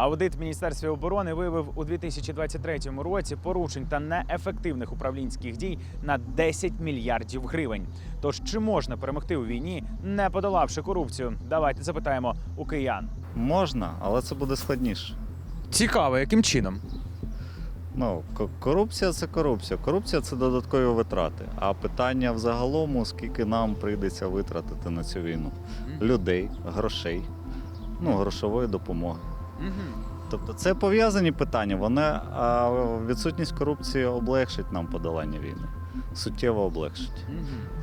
Аудит в Міністерстві оборони виявив у 2023 році порушень та неефективних управлінських дій на 10 мільярдів гривень. Тож чи можна перемогти у війні, не подолавши корупцію? Давайте запитаємо у киян. Можна, але це буде складніше. Цікаво, яким чином? Ну, корупція це корупція. Корупція це додаткові витрати. А питання взагалом, скільки нам прийдеться витратити на цю війну: людей, грошей, ну, грошової допомоги. Тобто це пов'язані питання. Вони, а відсутність корупції облегшить нам подолання війни. Суттєво облегшить.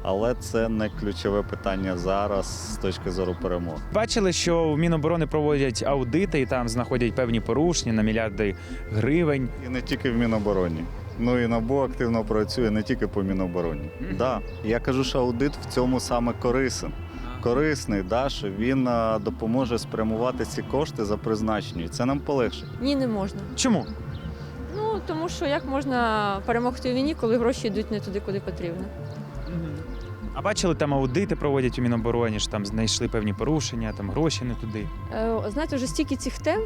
Але це не ключове питання зараз з точки зору перемоги. Бачили, що в Міноборони проводять аудити і там знаходять певні порушення на мільярди гривень. І не тільки в Мінобороні. Ну і НАБУ активно працює не тільки по Мінобороні. Да, я кажу, що аудит в цьому саме корисен. Корисний, да, що він а, допоможе спрямувати ці кошти за призначенням. І Це нам полегшить. Ні, не можна. Чому? Ну тому що як можна перемогти у війні, коли гроші йдуть не туди, куди потрібно. А бачили, там аудити проводять у Мінобороні, що там знайшли певні порушення, там гроші не туди. Е, знаєте, вже стільки цих тем,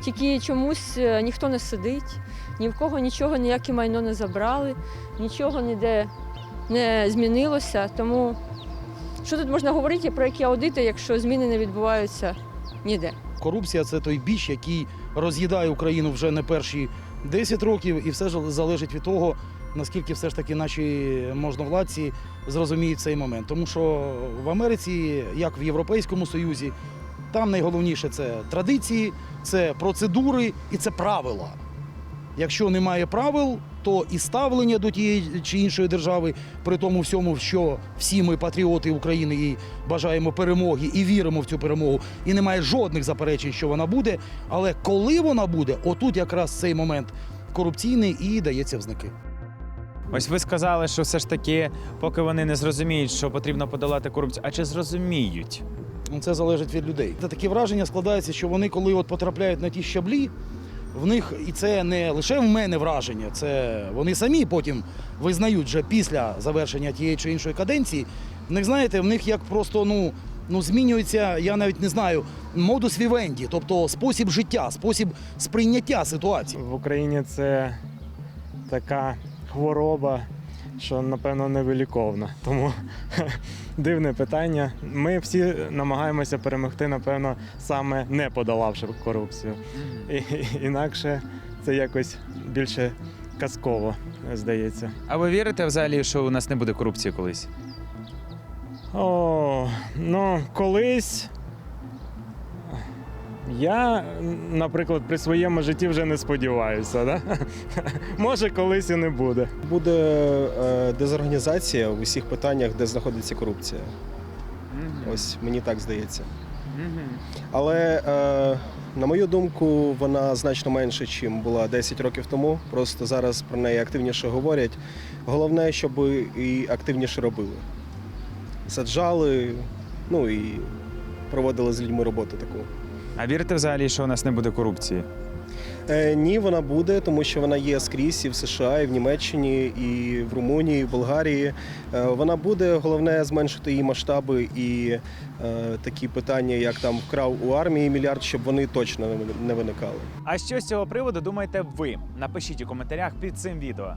тільки чомусь е, ніхто не сидить, ні в кого нічого, ніяке майно не забрали, нічого ніде не змінилося. Тому що тут можна говорити про які аудити, якщо зміни не відбуваються ніде? Корупція це той біч, який роз'їдає Україну вже не перші 10 років, і все ж залежить від того, наскільки все ж таки наші можновладці зрозуміють цей момент. Тому що в Америці, як в Європейському Союзі, там найголовніше це традиції, це процедури і це правила. Якщо немає правил, то і ставлення до тієї чи іншої держави, при тому всьому, що всі ми патріоти України і бажаємо перемоги і віримо в цю перемогу, і немає жодних заперечень, що вона буде. Але коли вона буде, отут якраз цей момент корупційний і дається в знаки. Ось ви сказали, що все ж таки, поки вони не зрозуміють, що потрібно подолати корупцію, а чи зрозуміють? Це залежить від людей. Та таке враження складається, що вони, коли от потрапляють на ті щаблі, в них і це не лише в мене враження, це вони самі потім визнають вже після завершення тієї чи іншої каденції. В них, знаєте, в них як просто ну, ну змінюється, я навіть не знаю, модус вівенді, тобто спосіб життя, спосіб сприйняття ситуації. В Україні це така хвороба, що напевно невиліковна. Тому дивне питання. Ми всі намагаємося перемогти, напевно, саме не подолавши корупцію. І, інакше це якось більше казково, здається. А ви вірите взагалі, що у нас не буде корупції колись? О, ну, колись. Я, наприклад, при своєму житті вже не сподіваюся. Да? Може, колись і не буде. Буде е, дезорганізація в усіх питаннях, де знаходиться корупція. Ось мені так здається. Але е, на мою думку, вона значно менше, ніж була 10 років тому. Просто зараз про неї активніше говорять. Головне, щоб і активніше робили. Саджали, ну і проводили з людьми роботу таку. А вірите взагалі, що у нас не буде корупції? Е, ні, вона буде, тому що вона є скрізь і в США, і в Німеччині, і в Румунії, і в Болгарії. Е, вона буде, головне зменшити її масштаби і е, такі питання, як там вкрав у армії мільярд, щоб вони точно не- не виникали. А що з цього приводу думаєте ви? Напишіть у коментарях під цим відео.